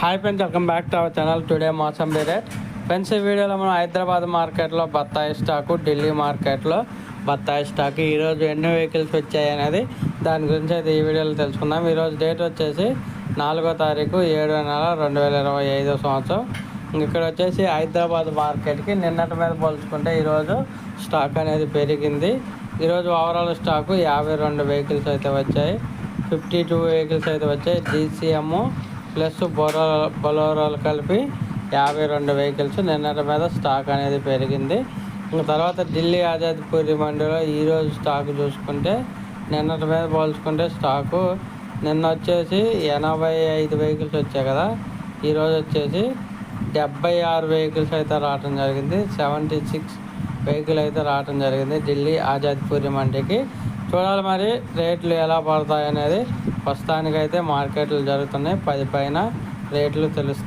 Hi friends welcome back to our channel today మోసం rate friends ఈ వీడియోలో మనం హైదరాబాద్ మార్కెట్లో బత్తాయి స్టాకు ఢిల్లీ మార్కెట్లో బత్తాయి స్టాక్. ఈరోజు ఎన్ని వెహికల్స్ వచ్చాయి అనేది దాని గురించి అయితే ఈ వీడియోలో తెలుసుకుందాం. ఈరోజు డేట్ వచ్చేసి నాలుగో తారీఖు ఏడో నెల రెండు వేల ఇరవై ఐదో సంవత్సరం. ఇక్కడ వచ్చేసి హైదరాబాద్ మార్కెట్కి నిన్నటి మీద పోల్చుకుంటే ఈరోజు స్టాక్ అనేది పెరిగింది. ఈరోజు ఓవరాల్ స్టాకు యాభై రెండు వెహికల్స్ అయితే వచ్చాయి. ఫిఫ్టీ టూ వెహికల్స్ అయితే వచ్చాయి. డీసీఎం ప్లస్ బొరో బొలోరోలు కలిపి యాభై రెండు వెహికల్స్ నిన్నటి మీద స్టాక్ అనేది పెరిగింది. తర్వాత ఢిల్లీ ఆజాద్పూరి మండలో ఈరోజు స్టాక్ చూసుకుంటే నిన్నటి మీద పోల్చుకుంటే స్టాకు నిన్న వచ్చేసి ఎనభై ఐదు వెహికల్స్ వచ్చాయి కదా. ఈరోజు వచ్చేసి డెబ్బై ఆరు వెహికల్స్ అయితే రావటం జరిగింది. సెవెంటీ సిక్స్ వెహికల్ అయితే రావటం జరిగింది ఢిల్లీ ఆజాద్పూరి మండీకి. చూడాలి మరి రేట్లు ఎలా పడతాయి అనేది ప్రస్తుతానికైతే మార్కెట్లు జరుగుతున్నాయి. పది పైన రేట్లు తెలుస్తాయి.